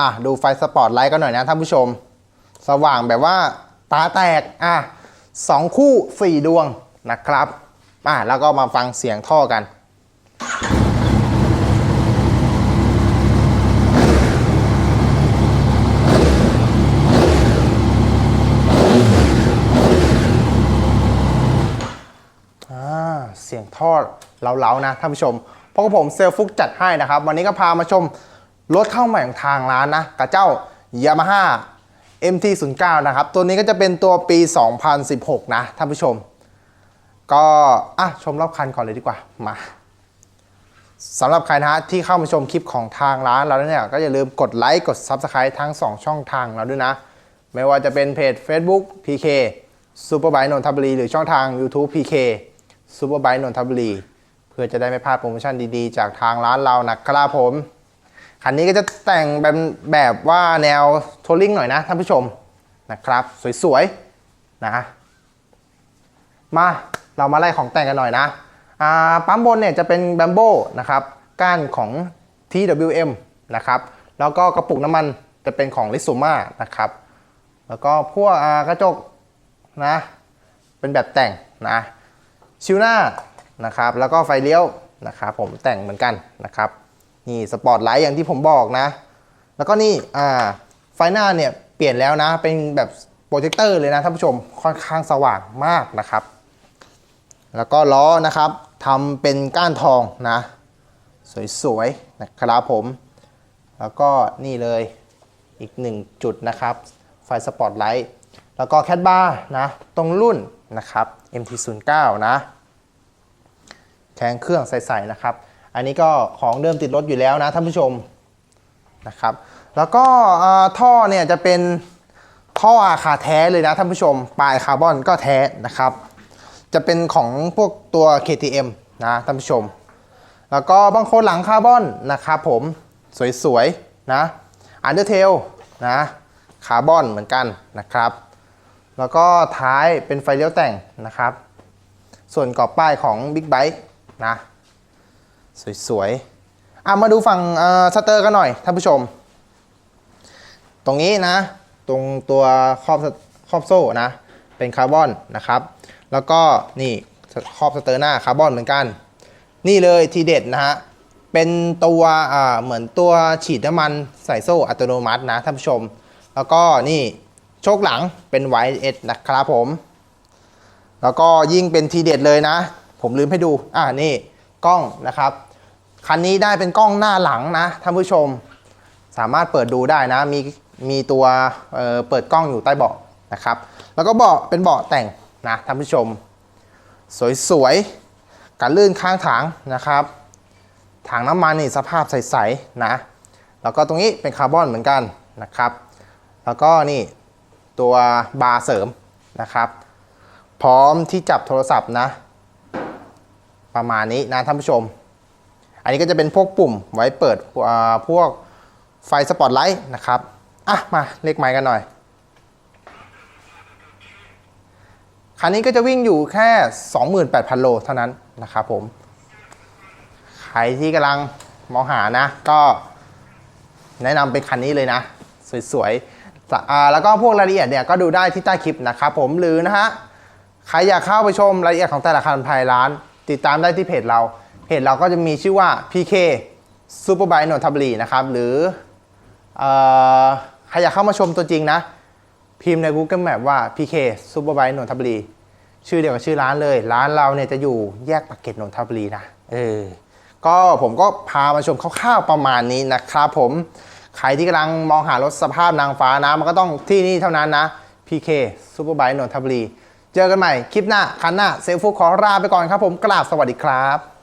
อะดูไฟสปอร์ตไลท์กันหน่อยนะท่านผู้ชม สว่างแบบว่าตาแตกอะสองคู่สี่ดวงนะครับอะแล้วก็มาฟังเสียงท่อกันอ่าเสียงท่อเล้าๆนะท่านผู้ชมเพราะผมเซลฟุกจัดให้นะครับ วันนี้ก็พามาชม รถเข้าใหม่ของทางร้านนะกับเจ้า Yamaha MT09 นะครับ ตัวนี้ก็จะเป็นตัวปี 2016 นะท่านผู้ชม ก็อะชมรอบคันก่อนเลยดีกว่า มาสำหรับใครนะฮะที่เข้ามาชมคลิปของทางร้านเราเนี่ย ก็อย่าลืมกดไลค์กด Subscribe ทั้ง 2 ช่องทางเราด้วยนะ ไม่ว่าจะเป็นเพจ Facebook PK Superbike นนทบุรี หรือช่องทาง YouTube PK Superbike นนทบุรี เพื่อจะได้ไม่พลาดโปรโมชั่นดีๆ จากทางร้านเรานะครับผม คันนี้ก็จะแต่งแบบแบบว่าแนวทัวริงหน่อยนะท่านผู้ชมนะครับ สวยๆนะมาเรามาไล่ของแต่งกันหน่อยนะปั๊มบนเนี่ยจะเป็นแบมโบนะครับก้านของ TWM นะครับแล้วก็กระปุกน้ำมันจะเป็นของลิซูมานะครับ แล้วก็พวกกระจกนะเป็นแบบแต่งนะชิวหน้านะครับ แล้วก็ไฟเลี้ยวนะครับ ผมแต่งเหมือนกันนะครับ นี่สปอตไลท์อย่างที่ผมบอกนะ แล้วก็นี่อ่าไฟหน้าเนี่ยเปลี่ยนแล้วนะ เป็นแบบโปรเจคเตอร์เลยนะท่านผู้ชมค่อนข้างสว่างมากนะครับ แล้วก็ล้อนะครับทำเป็นก้านทองนะ สวยๆนะครับผม แล้วก็นี่เลยอีกหนึ่งจุดนะครับ ไฟสปอตไลท์แล้วก็แคดบาร์นะ ตรงรุ่นนะครับ MT09 นะ แข็งเครื่องใสๆนะครับ อันนี้ก็ของเดิมติดรถอยู่แล้วนะท่านผู้ชมนะครับ แล้วก็ท่อเนี่ยจะเป็นท่ออาคาแท้เลยนะท่านผู้ชม ปลายคาร์บอนก็แท้นะครับ จะเป็นของพวกตัว KTM นะท่านผู้ชม แล้วก็บางคนหลังคาร์บอนนะครับผมสวยๆนะอันเดอร์เทลนะคาร์บอนเหมือนกันนะครับ แล้วก็ท้ายเป็นไฟเลี้ยวแต่งนะครับ ส่วนกรอบป้ายของ Big Bike นะ สวยๆอะมาดูฝั่งสเตอร์กันหน่อยท่านผู้ชม ตรงนี้นะ ตรงตัวครอบครอบโซ่นะ เป็นคาร์บอนนะครับ แล้วก็นี่ครอบสเตอร์หน้าคาร์บอนเหมือนกัน นี่เลยทีเด็ดนะฮะเป็นตัวเหมือนตัวฉีดน้ำมันใส่โซ่อัตโนมัตินะท่านผู้ชม แล้วก็นี่โชคหลังเป็นไวเอสนะครับผม แล้วก็ยิ่งเป็นทีเด็ดเลยนะ ผมลืมให้ดู อ่านี่ กล้องนะครับ คันนี้ได้เป็นกล้องหน้าหลังนะท่านผู้ชม สามารถเปิดดูได้นะ มีมีตัวเเปิดกล้องอยู่ใต้เบาะนะครับ แล้วก็เบาะเป็นเบาะแต่งนะท่านผู้ชม สวยๆการลื่นข้างถังนะครับ ถังน้ำมันนี่สภาพใสๆนะ แล้วก็ตรงนี้เป็นคาร์บอนเหมือนกันนะครับ แล้วก็นี่ตัวบาร์เสริมนะครับ พร้อมที่จับโทรศัพท์นะ ประมาณนี้นะท่านผู้ชม อันนี้ก็จะเป็นพวกปุ่มไว้เปิดพวกไฟสปอตไลท์นะครับ อะ มาเลขไม้กันหน่อย คันนี้ก็จะวิ่งอยู่แค่ 28,000 โลเท่านั้นนะครับผม ใครที่กำลังมองหานะ ก็แนะนำเป็นคันนี้เลยนะ สวยๆ แล้วก็พวกรายละเอียดเนี่ยก็ดูได้ที่ใต้คลิปนะครับผมหรือนะฮะ ใครอยากเข้าไปชมรายละเอียดของแต่ละคันภายร้าน ติดตามได้ที่เพจเรา เพจเราก็จะมีชื่อว่า PK Superbike นนทบุรีนะครับ หรืออใครอยากเข้ามาชมตัวจริงนะ พิมพ์ใน Google Map ว่า PK Superbike นนทบุรี ชื่อเดียวกับชื่อร้านเลย ร้านเราเนี่ยจะอยู่แยกปากเกร็ดนนทบุรีนะ เออ ก็ผมก็พามาชมคร่าวๆประมาณนี้นะครับผม ใครที่กำลังมองหารถสภาพนางฟ้านะ มันก็ต้องที่นี่เท่านั้นนะ PK Superbike นนทบุรี เจอกันใหม่คลิปหน้าคันหน้าเซลฟูขอลาไปก่อนครับผมกราบสวัสดีครับ